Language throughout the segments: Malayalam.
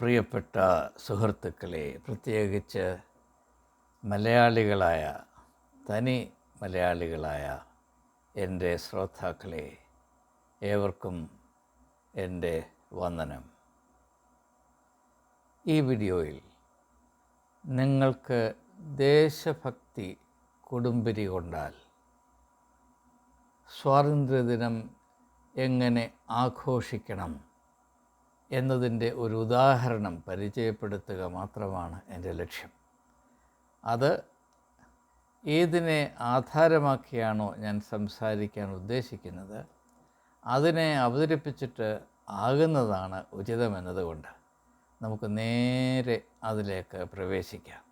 പ്രിയപ്പെട്ട സുഹൃത്തുക്കളെ പ്രത്യേകിച്ച് മലയാളികളായ തനി മലയാളികളായ എന്റെ ശ്രോതാക്കളെ ഏവർക്കും എന്റെ വന്ദനം. ഈ വീഡിയോയിൽ നിങ്ങൾക്ക് ദേശഭക്തി കൊടുമ്പിരി കൊണ്ടാൽ സ്വാതന്ത്ര്യദിനം എങ്ങനെ ആഘോഷിക്കണം എന്നതിന്റെ ഒരു ഉദാഹരണം പരിചയപ്പെടുത്തുക മാത്രമാണ് എന്റെ ലക്ഷ്യം. അത് ഏതിനെ ആധാരമാക്കിയാണോ ഞാൻ സംസാരിക്കാൻ ഉദ്ദേശിക്കുന്നത്? അതിനെ അവതരിപ്പിച്ചിട്ട് ആകുന്നതാണ് ഉചിതമെന്നതുകൊണ്ട് നമുക്ക് നേരെ അതിലേക്ക് പ്രവേശിക്കാം.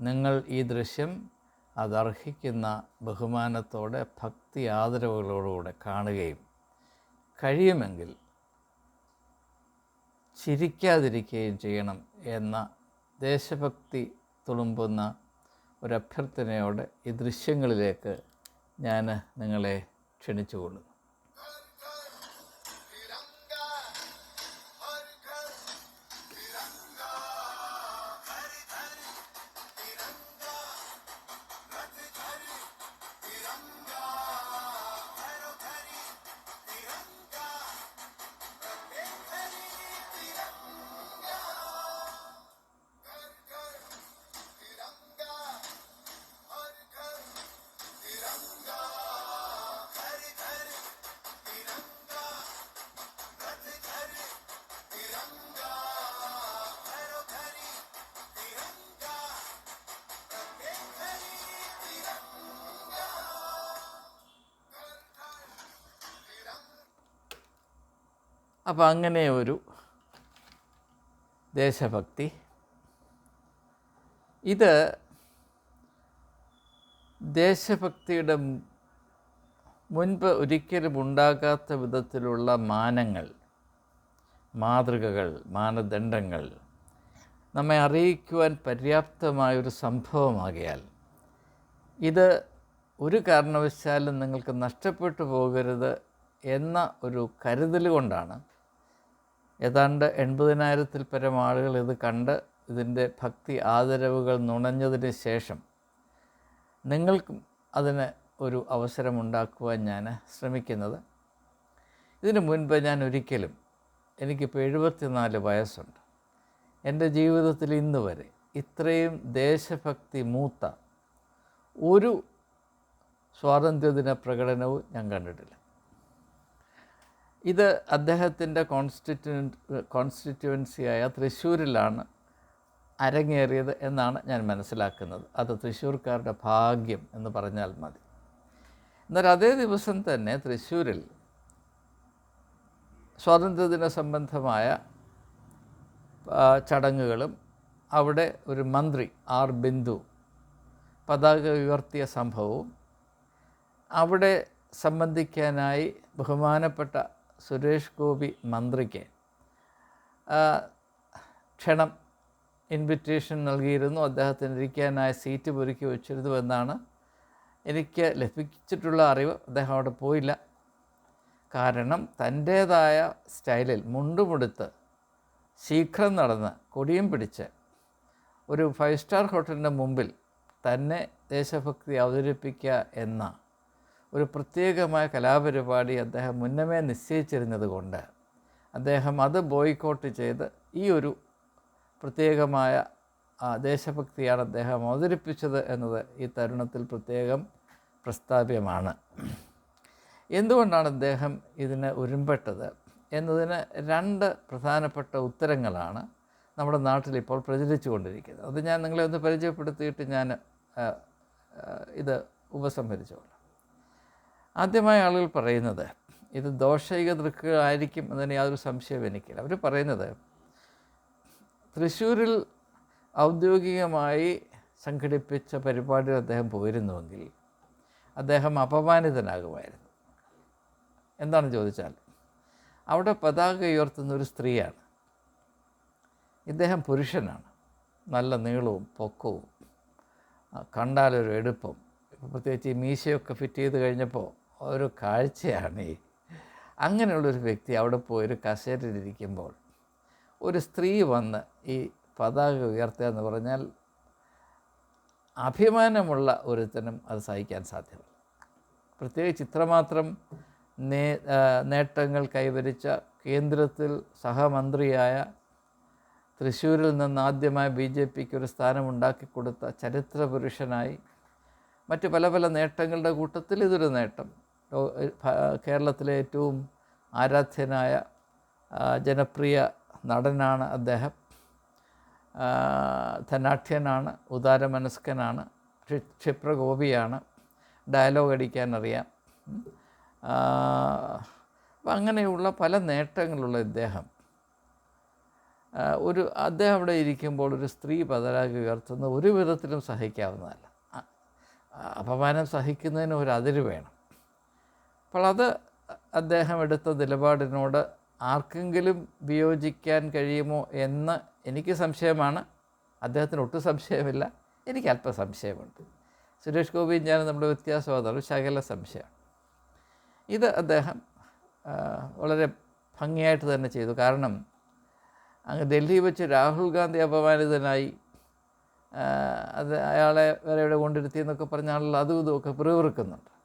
നിങ്ങൾ ഈ ദൃശ്യം അതർഹിക്കുന്ന ബഹുമാനത്തോടെ ഭക്തി ആദരവുകളോടുകൂടെ കാണുകയും കഴിയുമെങ്കിൽ ചിരിക്കാതിരിക്കുകയും ചെയ്യണം എന്ന ദേശഭക്തി തുളുമ്പുന്ന ഒരു അഭ്യർത്ഥനയോടെ ഈ ദൃശ്യങ്ങളിലേക്ക് ഞാൻ നിങ്ങളെ ക്ഷണിച്ചുകൊള്ളുന്നു. അപ്പോൾ അങ്ങനെ ഒരു ദേശഭക്തി. ഇത് ദേശഭക്തിയുടെ മുൻപ് ഒരിക്കലും ഉണ്ടാകാത്ത വിധത്തിലുള്ള മാനങ്ങൾ മാതൃകകൾ മാനദണ്ഡങ്ങൾ നമ്മെ അറിയിക്കുവാൻ പര്യാപ്തമായൊരു സംഭവമാകിയാൽ ഇത് ഒരു കാരണവശാലും നിങ്ങൾക്ക് നഷ്ടപ്പെട്ടു പോകരുത് എന്ന ഒരു കരുതൽ കൊണ്ടാണ് ഏതാണ്ട് എൺപതിനായിരത്തിൽ പരം ആളുകൾ ഇത് കണ്ട് ഇതിന്റെ ഭക്തി ആദരവുകൾ നുണഞ്ഞതിന് ശേഷം നിങ്ങൾക്കും അതിന് ഒരു അവസരമുണ്ടാക്കുവാൻ ഞാൻ ശ്രമിക്കുന്നത്. ഇതിനു മുൻപ് ഞാൻ ഒരിക്കലും എനിക്കിപ്പോൾ എഴുപത്തിനാല് വയസ്സുണ്ട്. എന്റെ ജീവിതത്തിൽ ഇന്ന് വരെ ഇത്രയും ദേശഭക്തി മൂത്ത ഒരു സ്വാതന്ത്ര്യദിന പ്രകടനവും ഞാൻ കണ്ടിട്ടില്ല. ഇത് അദ്ദേഹത്തിന്റെ കോൺസ്റ്റിറ്റ്യൻ കോൺസ്റ്റിറ്റ്യുവൻസിയായ തൃശ്ശൂരിലാണ് അരങ്ങേറിയത് എന്നാണ് ഞാൻ മനസ്സിലാക്കുന്നത്. അത് തൃശ്ശൂർക്കാരുടെ ഭാഗ്യം എന്ന് പറഞ്ഞാൽ മതി. എന്നാൽ അതേ ദിവസം തന്നെ തൃശ്ശൂരിൽ സ്വാതന്ത്ര്യദിന സംബന്ധമായ ചടങ്ങുകളും അവിടെ ഒരു മന്ത്രി ആർ ബിന്ദു പതാക ഉയർത്തിയ സംഭവവും അവിടെ സംബന്ധിക്കാനായി ബഹുമാനപ്പെട്ട സുരേഷ് ഗോപി മന്ത്രിക്ക് ക്ഷണം ഇൻവിറ്റേഷൻ നൽകിയിരുന്നു. അദ്ദേഹത്തിന് ഇരിക്കാനായി സീറ്റ് പൊരുക്കി വെച്ചിരുന്നു എന്നാണ് എനിക്ക് ലഭിച്ചിട്ടുള്ള അറിവ്. അദ്ദേഹം അവിടെ പോയില്ല. കാരണം തന്റേതായ സ്റ്റൈലിൽ മുണ്ടുമുടുത്ത് ശീഘ്രം നടന്ന് കൊടിയും പിടിച്ച് ഒരു ഫൈവ് സ്റ്റാർ ഹോട്ടലിന്റെ മുമ്പിൽ തന്നെ ദേശഭക്തി അവതരിപ്പിക്കുക എന്ന ഒരു പ്രത്യേകമായ കലാപരിപാടി അദ്ദേഹം മുന്നമേ നിശ്ചയിച്ചിരുന്നത് കൊണ്ട് അദ്ദേഹം അത് ബോയ്ക്കോട്ട് ചെയ്ത് ഈ ഒരു പ്രത്യേകമായ ദേശഭക്തിയാണ് അദ്ദേഹം അവതരിപ്പിച്ചത് എന്നത് ഈ തരുണത്തിൽ പ്രത്യേകം പ്രസ്താവ്യമാണ്. എന്തുകൊണ്ടാണ് അദ്ദേഹം ഇതിന് ഉരുമ്പെട്ടത് എന്നതിന് രണ്ട് പ്രധാനപ്പെട്ട ഉത്തരങ്ങളാണ് നമ്മുടെ നാട്ടിൽ ഇപ്പോൾ പ്രചരിച്ചു കൊണ്ടിരിക്കുന്നത്. അത് ഞാൻ നിങ്ങളെ ഒന്ന് പരിചയപ്പെടുത്തിയിട്ട് ഞാൻ ഇത് ഉപസംഹരിച്ചോളാം. ആദ്യമായ ആളുകൾ പറയുന്നത് ഇത് ദോഷൈക ദൃക്കുകളായിരിക്കും എന്നതിന് യാതൊരു സംശയവും എനിക്കില്ല. അവർ പറയുന്നത് തൃശ്ശൂരിൽ ഔദ്യോഗികമായി സംഘടിപ്പിച്ച പരിപാടിയിൽ അദ്ദേഹം പോയിരുന്നുവെങ്കിൽ അദ്ദേഹം അപമാനിതനാകുമായിരുന്നു. എന്താണ് ചോദിച്ചാൽ അവിടെ പതാക ഉയർത്തുന്ന ഒരു സ്ത്രീയാണ്. ഇദ്ദേഹം പുരുഷനാണ്. നല്ല നീളവും പൊക്കവും കണ്ടാലൊരു എടുപ്പും പ്രത്യേകിച്ച് ഈ മീശയൊക്കെ ഫിറ്റ് ചെയ്ത് കഴിഞ്ഞപ്പോൾ ഒരു കാഴ്ചയാണ് ഈ. അങ്ങനെയുള്ളൊരു വ്യക്തി അവിടെ പോയി ഒരു കസേരയിലിരിക്കുമ്പോൾ ഒരു സ്ത്രീ വന്ന് ഈ പതാക ഉയർത്തുക എന്ന് പറഞ്ഞാൽ അഭിമാനമുള്ള ഒരുത്തനും അത് സഹിക്കാൻ സാധ്യമല്ല പ്രത്യേകിച്ച് ഇത്രമാത്രം നേ നേട്ടങ്ങൾ കൈവരിച്ച കേന്ദ്രത്തിൽ സഹമന്ത്രിയായ തൃശ്ശൂരിൽ നിന്ന് ആദ്യമായി ബി ജെ പിക്ക് ഒരു സ്ഥാനമുണ്ടാക്കി കൊടുത്ത ചരിത്ര പുരുഷനായി മറ്റ് പല പല നേട്ടങ്ങളുടെ കൂട്ടത്തിൽ ഇതൊരു നേട്ടം. കേരളത്തിലെ ഏറ്റവും ആരാധ്യനായ ജനപ്രിയ നടനാണ് അദ്ദേഹം. ധനാഠ്യനാണ് ഉദാരമനസ്കനാണ് ക്ഷി- ക്ഷിപ്രകോപിയാണ് ഡയലോഗ് അടിക്കാൻ അറിയാം. അപ്പം അങ്ങനെയുള്ള പല നേട്ടങ്ങളുള്ള ഇദ്ദേഹം. ഒരു അദ്ദേഹം അവിടെ ഇരിക്കുമ്പോൾ ഒരു സ്ത്രീ പതരാക ഉയർത്തുന്ന ഒരു വിധത്തിലും സഹിക്കാവുന്നതല്ല. അപമാനം സഹിക്കുന്നതിന് ഒരു അതിര് വേണം. അപ്പോൾ അത് അദ്ദേഹം എടുത്ത നിലപാടിനോട് ആർക്കെങ്കിലും വിയോജിക്കാൻ കഴിയുമോ എന്ന് എനിക്ക് സംശയമാണ്. അദ്ദേഹത്തിന് ഒട്ടും സംശയമില്ല. എനിക്ക് അല്പം സംശയമുണ്ട്. സുരേഷ് ഗോപി ഞാൻ നമ്മുടെ വ്യത്യാസം ശകല സംശയം ഇത് അദ്ദേഹം വളരെ ഭംഗിയായിട്ട് തന്നെ ചെയ്തു. കാരണം അങ്ങ് ഡൽഹി വെച്ച് രാഹുൽ ഗാന്ധി അപമാനിതനായി അത് അയാളെ വരെ ഇവിടെ കൊണ്ടിരുത്തി എന്നൊക്കെ പറഞ്ഞാൽ അതും ഇതുമൊക്കെ പിറുവിറുക്കുന്നുണ്ട്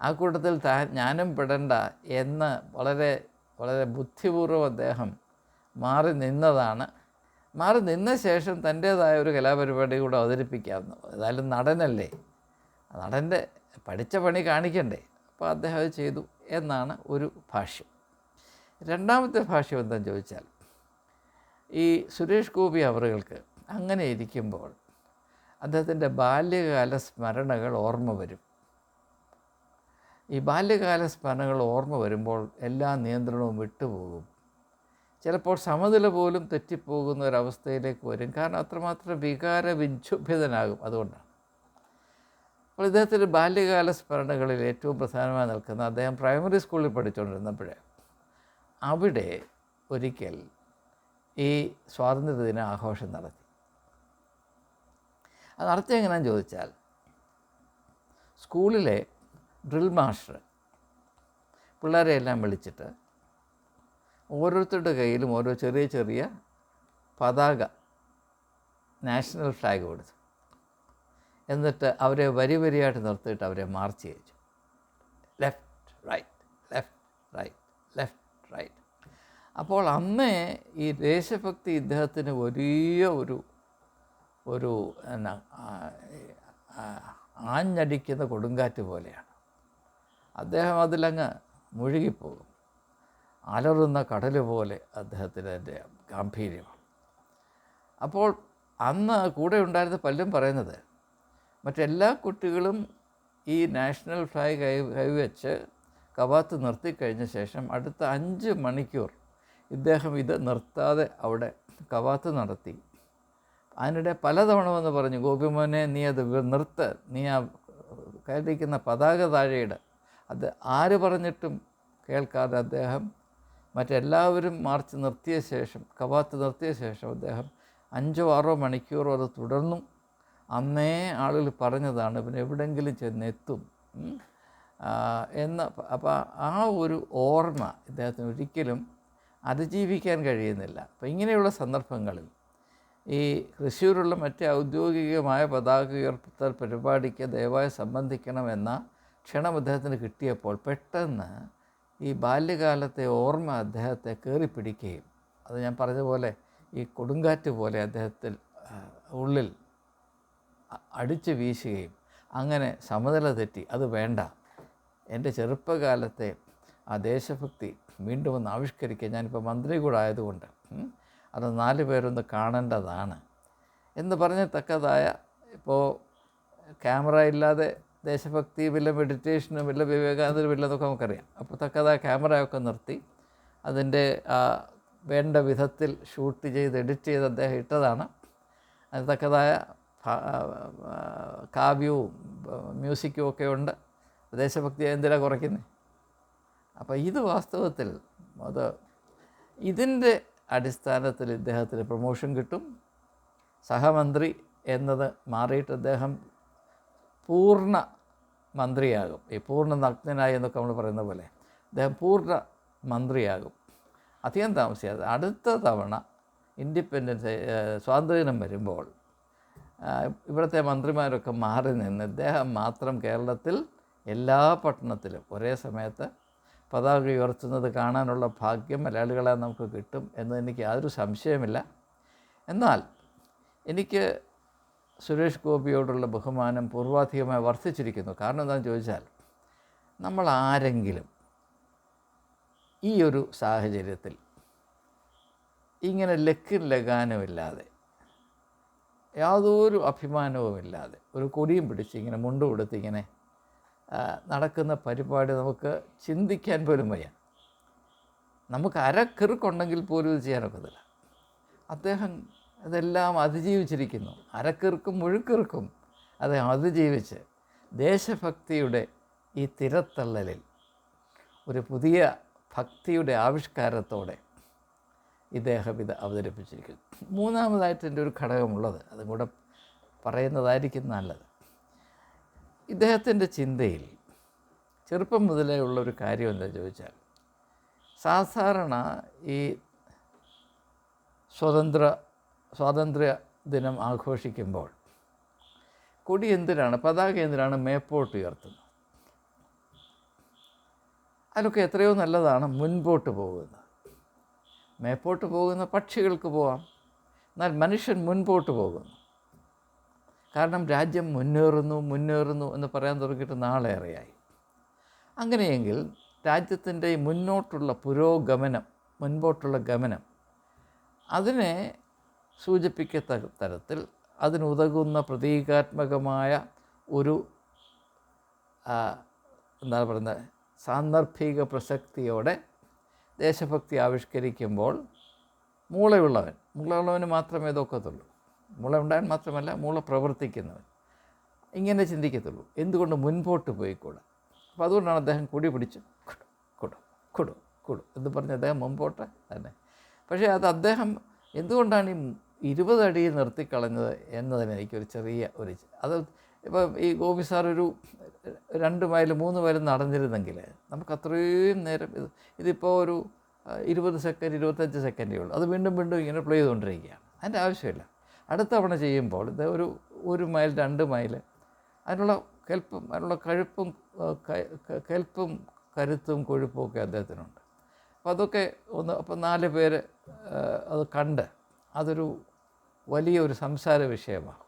ആ കൂട്ടത്തിൽ താൻ ഞാനും പെടണ്ട എന്ന് വളരെ വളരെ ബുദ്ധിപൂർവം അദ്ദേഹം മാറി നിന്നതാണ്. മാറി നിന്ന ശേഷം തന്റേതായ ഒരു കലാപരിപാടി കൂടെ അവതരിപ്പിക്കാമെന്ന് ഏതായാലും നടനല്ലേ. നടന്റെ പഠിച്ച പണി കാണിക്കണ്ടേ. അപ്പോൾ അദ്ദേഹം അത് ചെയ്തു എന്നാണ് ഒരു ഭാഷ്യം. രണ്ടാമത്തെ ഭാഷ്യം എന്താണെന്ന് ചോദിച്ചാൽ ഈ സുരേഷ് ഗോപി അവറുകൾക്ക് അങ്ങനെ ഇരിക്കുമ്പോൾ അദ്ദേഹത്തിന്റെ ബാല്യകാല സ്മരണകൾ ഓർമ്മ വരും. ഈ ബാല്യകാല സ്മരണകൾ ഓർമ്മ വരുമ്പോൾ എല്ലാ നിയന്ത്രണവും വിട്ടുപോകും. ചിലപ്പോൾ സമനില പോലും തെറ്റിപ്പോകുന്ന ഒരവസ്ഥയിലേക്ക് വരും. കാരണം അത്രമാത്രം വികാര വിക്ഷുഭിതനാകും അതുകൊണ്ടാണ്. അപ്പോൾ ഇദ്ദേഹത്തിന്റെ ബാല്യകാല സ്മരണകളിൽ ഏറ്റവും പ്രധാനമായി നിൽക്കുന്ന അദ്ദേഹം പ്രൈമറി സ്കൂളിൽ പഠിച്ചുകൊണ്ടിരുന്നപ്പോഴേ അവിടെ ഒരിക്കൽ ഈ സ്വാതന്ത്ര്യദിന ആഘോഷം നടത്തി. അത് നടത്തി എങ്ങനെയാണെന്ന് ചോദിച്ചാൽ സ്കൂളിലെ ഡ്രിൽ മാസ്റ്റർ. പിള്ളേരെ എല്ലാം വിളിച്ചിട്ട് ഓരോരുത്തരുടെ കയ്യിലും ഓരോ ചെറിയ ചെറിയ പതാക നാഷണൽ ഫ്ലാഗ് കൊടുത്തു. എന്നിട്ട് അവരെ വരി വരിയായിട്ട് നിർത്തിയിട്ട് അവരെ മാർച്ച് ചെയ്യിച്ചു. Left right left right left right. അപ്പോൾ അന്നേ ഈ ദേശഭക്തി ഇദ്ദേഹത്തിന് വലിയ ഒരു ഒരു എന്നാ ആഞ്ഞടിക്കുന്ന കൊടുങ്കാറ്റ് പോലെയാണ്. അദ്ദേഹം അതിലങ്ങ് മുഴുകിപ്പോകും. അലറുന്ന കടൽ പോലെ അദ്ദേഹത്തിന് അതിന്റെ ഗാംഭീര്യമാണ് അപ്പോൾ അന്ന് കൂടെ ഉണ്ടായിരുന്ന പലരും പറയുന്നത് മറ്റെല്ലാ കുട്ടികളും ഈ നാഷണൽ ഫ്ലാഗ് കൈ കൈവച്ച് കവാത്ത് നിർത്തിക്കഴിഞ്ഞ ശേഷം അടുത്ത അഞ്ച് മണിക്കൂർ ഇദ്ദേഹം ഇത് നിർത്താതെ അവിടെ കവാത്ത് നടത്തി. അതിനിടെ പലതവണ വന്ന് പറഞ്ഞു ഗോപിമോനെ നീ അത് നിർത്ത്. നീ ആ കയ്യിലിരിക്കുന്ന പതാക താഴെയിട്. അത് ആര് പറഞ്ഞിട്ടും കേൾക്കാതെ അദ്ദേഹം മറ്റെല്ലാവരും മാർച്ച് നിർത്തിയ ശേഷം കവാത്ത് നിർത്തിയ ശേഷം അദ്ദേഹം അഞ്ചോ ആറോ മണിക്കൂറോ അത് തുടർന്നു അന്നേ ആളുകൾ പറഞ്ഞതാണ് ഇവൻ എവിടെയെങ്കിലും ചെന്നെത്തും. എന്ന അപ്പോൾ ആ ഒരു ഓർമ്മ ഇദ്ദേഹത്തിന് ഒരിക്കലും അതിജീവിക്കാൻ കഴിയുന്നില്ല. അപ്പോൾ ഇങ്ങനെയുള്ള സന്ദർഭങ്ങളിൽ ഈ തൃശ്ശൂരുള്ള മറ്റ് ഔദ്യോഗികമായ പതാക ഉയർത്തൽ പരിപാടിക്ക് ദയവായി സംബന്ധിക്കണമെന്ന ക്ഷണം അദ്ദേഹത്തിന് കിട്ടിയപ്പോൾ പെട്ടെന്ന് ഈ ബാല്യകാലത്തെ ഓർമ്മ അദ്ദേഹത്തെ കയറി പിടിക്കുകയും അത് ഞാൻ പറഞ്ഞതുപോലെ ഈ കൊടുങ്കാറ്റ് പോലെ അദ്ദേഹത്തിൽ ഉള്ളിൽ അടിച്ചു വീശുകയും അങ്ങനെ സമനില തെറ്റി. അത് വേണ്ട. എന്റെ ചെറുപ്പകാലത്തെ ആ ദേശഭക്തി വീണ്ടും ഒന്ന് ആവിഷ്കരിക്കുക ഞാനിപ്പോൾ മന്ത്രി കൂടെ ആയതുകൊണ്ട് അത് നാല് പേരൊന്ന് കാണേണ്ടതാണ് എന്ന് പറഞ്ഞ തക്കതായ ഇപ്പോൾ ക്യാമറ ഇല്ലാതെ ദേശഭക്തിയും ഇല്ല മെഡിറ്റേഷനും ഇല്ല വിവേകാനന്ദനും ഇല്ലെന്നൊക്കെ നമുക്കറിയാം. അപ്പോൾ തക്കതായ ക്യാമറയൊക്കെ നിർത്തി. അതിന്റെ ആ വേണ്ട വിധത്തിൽ ഷൂട്ട് ചെയ്ത് എഡിറ്റ് ചെയ്ത് അദ്ദേഹം ഇട്ടതാണ്. അതിന് തക്കതായ കാവ്യവും മ്യൂസിക്കും ഒക്കെ ഉണ്ട്. ദേശഭക്തി എന്തിനാണ് കുറയ്ക്കുന്നത് അപ്പോൾ ഇത് വാസ്തവത്തിൽ അത് ഇതിന്റെ അടിസ്ഥാനത്തിൽ ഇദ്ദേഹത്തിന് പ്രൊമോഷൻ കിട്ടും. സഹമന്ത്രി എന്നത് മാറിയിട്ട് അദ്ദേഹം പൂർണ മന്ത്രിയാകും. ഈ പൂർണ നഗ്നനായി എന്നൊക്കെ നമ്മൾ പറയുന്ന പോലെ അദ്ദേഹം പൂർണ മന്ത്രിയാകും. അധികം താമസിയാതെ അടുത്ത തവണ ഇൻഡിപെൻഡൻസ് സ്വാതന്ത്ര്യം വരുമ്പോൾ ഇവിടുത്തെ മന്ത്രിമാരൊക്കെ മാറി നിന്ന് ഇദ്ദേഹം മാത്രം കേരളത്തിൽ എല്ലാ പട്ടണത്തിലും ഒരേ സമയത്ത് പതാക ഉയർത്തുന്നത് കാണാനുള്ള ഭാഗ്യം മലയാളികളെ നമുക്ക് കിട്ടും എന്ന് എനിക്ക് യാതൊരു സംശയമില്ല എന്നാൽ എനിക്ക് സുരേഷ് ഗോപിയോടുള്ള ബഹുമാനം പൂർവാധികമായി വർദ്ധിച്ചിരിക്കുന്നു. കാരണം എന്താണെന്ന് ചോദിച്ചാൽ നമ്മൾ ആരെങ്കിലും ഈ ഒരു സാഹചര്യത്തിൽ ഇങ്ങനെ ലക്കിൻ ലഗാനമില്ലാതെ യാതൊരു അഭിമാനവുമില്ലാതെ ഒരു കൊടിയും പിടിച്ച് ഇങ്ങനെ മുണ്ടു കൊടുത്ത് ഇങ്ങനെ നടക്കുന്ന പരിപാടി നമുക്ക് ചിന്തിക്കാൻ പോലും വയ്യ. നമുക്ക് അരക്കിറുക്കുണ്ടെങ്കിൽ പോലും ഇത് ചെയ്യാനൊക്കത്തില്ല. അദ്ദേഹം ഇതെല്ലാം അതിജീവിച്ചിരിക്കുന്നു. അരക്കിറുക്കും മുഴുക്കിറുക്കും. അത് അതിജീവിച്ച് ദേശഭക്തിയുടെ ഈ തിരത്തള്ളലിൽ ഒരു പുതിയ ഭക്തിയുടെ ആവിഷ്കാരത്തോടെ ഇദ്ദേഹം ഇത് അവതരിപ്പിച്ചിരിക്കുന്നു. മൂന്നാമതായിട്ട് എന്റെ ഒരു ഘടകമുള്ളത് അതും കൂടെ പറയുന്നതായിരിക്കും നല്ലത്. ഇദ്ദേഹത്തിന്റെ ചിന്തയിൽ ചെറുപ്പം മുതലേ ഉള്ള ഒരു കാര്യം എന്താ ചോദിച്ചാൽ സാധാരണ ഈ സ്വതന്ത്ര സ്വാതന്ത്ര്യ ദിനം ആഘോഷിക്കുമ്പോൾ കൊടി എന്തിനാണ് പതാക എന്തിനാണ് മേപ്പോട്ട് ഉയർത്തുന്നത്? അതിലൊക്കെ എത്രയോ നല്ലതാണ് മുൻപോട്ട് പോകുന്നത്. മേപ്പോട്ട് പോകുന്ന പക്ഷികൾക്ക് പോവാം എന്നാൽ മനുഷ്യൻ മുൻപോട്ട് പോകുന്നു. കാരണം രാജ്യം മുന്നേറുന്നു മുന്നേറുന്നു എന്ന് പറയാൻ തുടങ്ങിയിട്ട് നാളേറെയായി. അങ്ങനെയെങ്കിൽ രാജ്യത്തിന്റെ മുന്നോട്ടുള്ള പുരോഗമനം മുൻപോട്ടുള്ള ഗമനം അതിനെ സൂചിപ്പിക്കത്തക്ക തരത്തിൽ അതിനുതകുന്ന പ്രതീകാത്മകമായ ഒരു എന്താണ് പറയുന്നത് സാന്ദർഭിക പ്രസക്തിയോടെ ദേശഭക്തി ആവിഷ്കരിക്കുമ്പോൾ മൂളയുള്ളവൻ മൂളയുള്ളവന് മാത്രമേ ഇതൊക്കത്തുള്ളൂ. മൂള ഉണ്ടാകാൻ മാത്രമല്ല മൂള പ്രവർത്തിക്കുന്നവൻ. ഇങ്ങനെ ചിന്തിക്കത്തുള്ളൂ. എന്തുകൊണ്ട് മുൻപോട്ട് പോയിക്കൂടാ? അപ്പോൾ അതുകൊണ്ടാണ് അദ്ദേഹം കൊടി പിടിച്ച് കുടു കുടു കുടു കുടു എന്ന് പറഞ്ഞ് അദ്ദേഹം മുമ്പോട്ട് തന്നെ. പക്ഷേ അത് അദ്ദേഹം എന്തുകൊണ്ടാണ് ഈ ഇരുപത് അടിയിൽ നിർത്തിക്കളഞ്ഞത് എന്നതിന് എനിക്കൊരു ചെറിയ ഒരു അത് ഇപ്പം ഈ ഗോപി സാർ ഒരു രണ്ട് മൈൽ മൂന്ന് മൈൽ നടന്നിരുന്നെങ്കിൽ നമുക്ക് അത്രയും നേരം ഇത് ഇതിപ്പോൾ ഒരു ഇരുപത് സെക്കൻഡ് ഇരുപത്തഞ്ച് സെക്കൻഡേ ഉള്ളൂ. അത് വീണ്ടും വീണ്ടും ഇങ്ങനെ പ്ലേ ചെയ്തുകൊണ്ടിരിക്കുകയാണ്. അതിന്റെ ആവശ്യമില്ല. അടുത്ത തവണ ചെയ്യുമ്പോൾ ഇത് ഒരു ഒരു മൈൽ രണ്ട് മൈൽ അതിനുള്ള കെൽപ്പും അതിനുള്ള കഴുപ്പും കെൽപ്പും കരുത്തും കൊഴുപ്പും ഒക്കെ അദ്ദേഹത്തിനുണ്ട്. അപ്പോൾ അതൊക്കെ ഒന്ന് അപ്പോൾ നാല് പേര് അത് കണ്ട് അതൊരു വലിയൊരു സംസാര വിഷയമാണ്.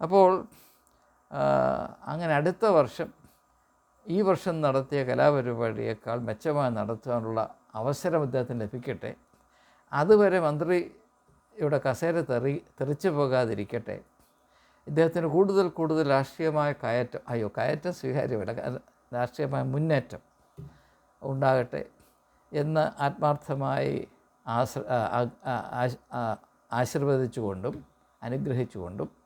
അപ്പോൾ അങ്ങനെ അടുത്ത വർഷം ഈ വർഷം നടത്തിയ കലാപരിപാടിയേക്കാൾ മെച്ചമായി നടത്താനുള്ള അവസരം അദ്ദേഹത്തിന് ലഭിക്കട്ടെ. അതുവരെ മന്ത്രി ഇവിടെ കസേര തെറി തെറിച്ചു പോകാതിരിക്കട്ടെ. ഇദ്ദേഹത്തിന് കൂടുതൽ കൂടുതൽ രാഷ്ട്രീയമായ കയറ്റം അയ്യോ കയറ്റം സ്വീകാര്യമല്ല രാഷ്ട്രീയമായ മുന്നേറ്റം ഉണ്ടാകട്ടെ എന്ന് ആത്മാർത്ഥമായി ആശ്ര ആശീർവദിച്ചുകൊണ്ടും അനുഗ്രഹിച്ചുകൊണ്ടും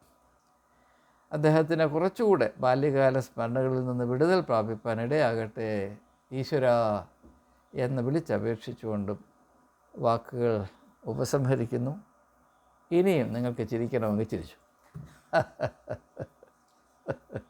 അദ്ദേഹത്തിന് കുറച്ചുകൂടെ ബാല്യകാല സ്മരണകളിൽ നിന്ന് വിടുതൽ പ്രാപിപ്പാൻ ഇടയാകട്ടെ. ഈശ്വര എന്ന് വിളിച്ചപേക്ഷിച്ചുകൊണ്ടും വാക്കുകൾ ഉപസംഹരിക്കുന്നു. ഇനിയും നിങ്ങൾക്ക് ചിരിക്കണമെങ്കിൽ ചിരിച്ചു.